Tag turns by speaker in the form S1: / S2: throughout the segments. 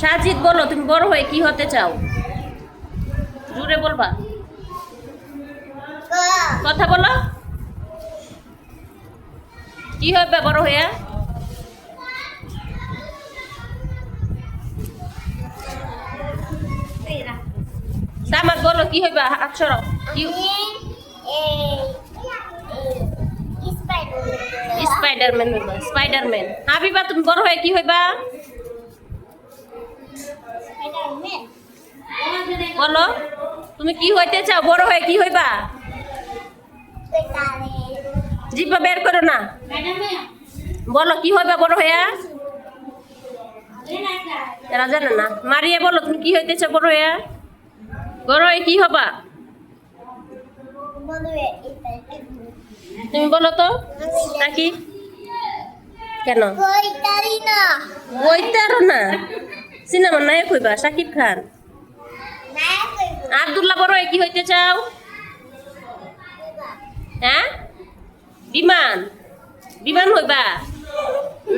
S1: সাজিদ বলো তুমি বড় হয়ে কি হতে চাও? জুড়ে বলবা। কথা বলো। কি হবে বড় হয়ে? সামাদ বলো কি হইবা হাত সরাও। কি স্পাইডারম্যান হইবা স্পাইডারম্যান হাবিবা তুমি বড় হয়ে কি হইবা? বলো তুমি কি হইতে চাও? বড় হয়ে কি হইবা? জিব্বা বের করো না। বলো কি হইবা বড় হইয়া? এরা জানে না। মারিয়া বলো তুমি কি হইতে চাও বড় হইয়া? বড় হয়ে কি হবা? তুমি বলো তো নাকি? কেন? ওইটারও না। সিনেমার নায়ক হইবা শাকিব খান। আব্দুল্লাহ বড় হয়ে কি হইতে চাও? হ্যাঁ? বিমান। বিমান হইবা?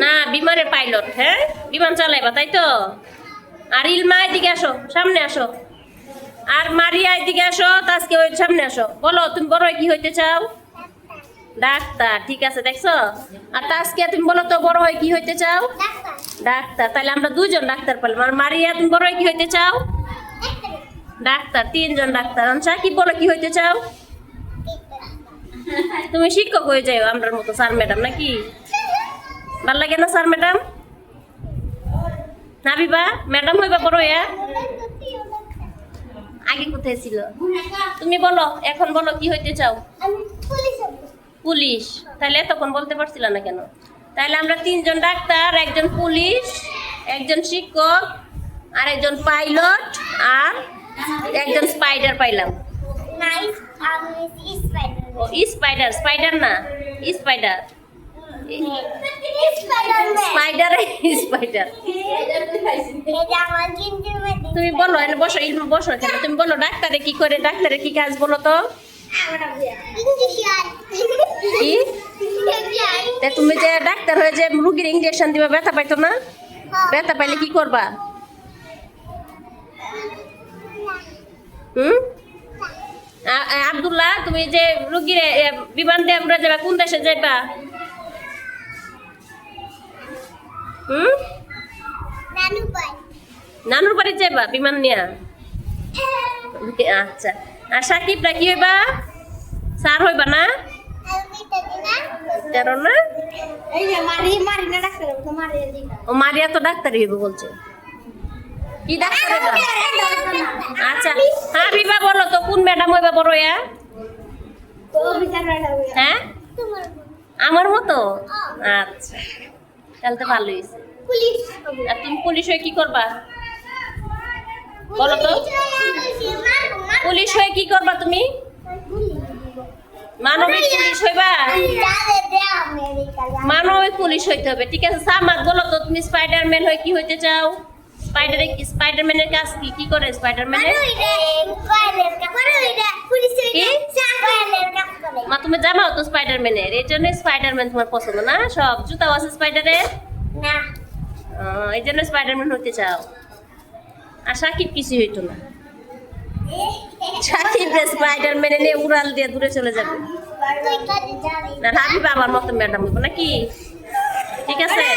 S1: না বিমানের পাইলট হ্যাঁ? বিমান চালাইবা তাই তো? আর ইলমা এদিকে আসো সামনে আসো। আর মারিয়া এদিকে আসো তাজকে ওই সামনে আসো। বলো তুমি বড় হয়ে কি হইতে চাও? ডাক্তার ঠিক আছে দেখছ? আর তাজকে তুমি বলো তো বড় হয় কি হইতে চাও? ডাক্তার। তাহলে আমরা দুজন ডাক্তার পেলাম আর মারিয়া তুমি বড় হয়ে কি হইতে চাও? ডাক্তার তিনজন ডাক্তার। কি বলো কি হইতে চাও? তুমি শিক্ষক হয়ে যাও আমরার মতো স্যার ম্যাডাম নাকি? ভালো লাগে না স্যার ম্যাডাম? নাবিবা ম্যাডাম হইবা বড় হইয়া? আগে কোথায় ছিল? তুমি বলো এখন বলো কি হইতে চাও? পুলিশ। তাহলে তখন বলতে পারছিল না কেন? তাহলে আমরা তিনজন ডাক্তার একজন পুলিশ একজন শিক্ষক আর একজন পাইলট আর একজন স্পাইডার পাইলাম। স্পাইডার স্পাইডার না স্পাইডার স্পাইডার স্পাইডার তুমি বলো এনে বসো ইলমা বসো এখানে। তুমি বলো ডাক্তারে কি করে ডাক্তারে কি কাজ বলো তো? কি তুমি যে ডাক্তার হয়ে যে রুগীর ইঞ্জেকশন দিবা ব্যথা পাইতো না? ব্যথা পাইলে কি করবা? হুম? আ- আ- তুমি যে রুগীর বিমান দিয়ে আমরা যাবা কোন দেশে যাইবা? হুম? নানুর বাড়ি যাইবা বিমান নিয়া? আচ্ছা। আর সাকিবরা কি হইবা? স্যার হইবা না? তেরো না? ও মারিয়া তো ডাক্তার হইব বলছে। কি ডাক্তার হইবা আচ্ছা হ্যাঁ বিবা বলো তো কোন ম্যাডাম হইবা বড় ইয়া? হ্যাঁ? আমার মতো? আচ্ছা তাহলে তো ভালোই হয়েছে আর তুমি পুলিশ হয়ে কি করবা? বলো তো। পুলিশ হয়ে কি করবা তুমি? মানবিক পুলিশ হইবা? মানবিক পুলিশ হইতে হবে ঠিক আছে? সামাদ বলো তো তুমি স্পাইডারম্যান হয়ে কি হইতে চাও? স্পাইডারে স্পাইডারম্যানের কাজ কি? কি করে স্পাইডারম্যানের মা তুমি জানাও তো স্পাইডারম্যানের এই জন্য স্পাইডারম্যান তোমার পছন্দ না? সব জুতাও আছে স্পাইডারের আহ, এই জন্য স্পাইডারম্যান হতে চাও। আর সাকিব কিছু হইতো না। সাকিব স্পাইডারম্যানে নিয়ে উড়াল দিয়ে দূরে চলে যাবে। না হাবিব আমার মতো ম্যাডাম হব নাকি? ঠিক আছে?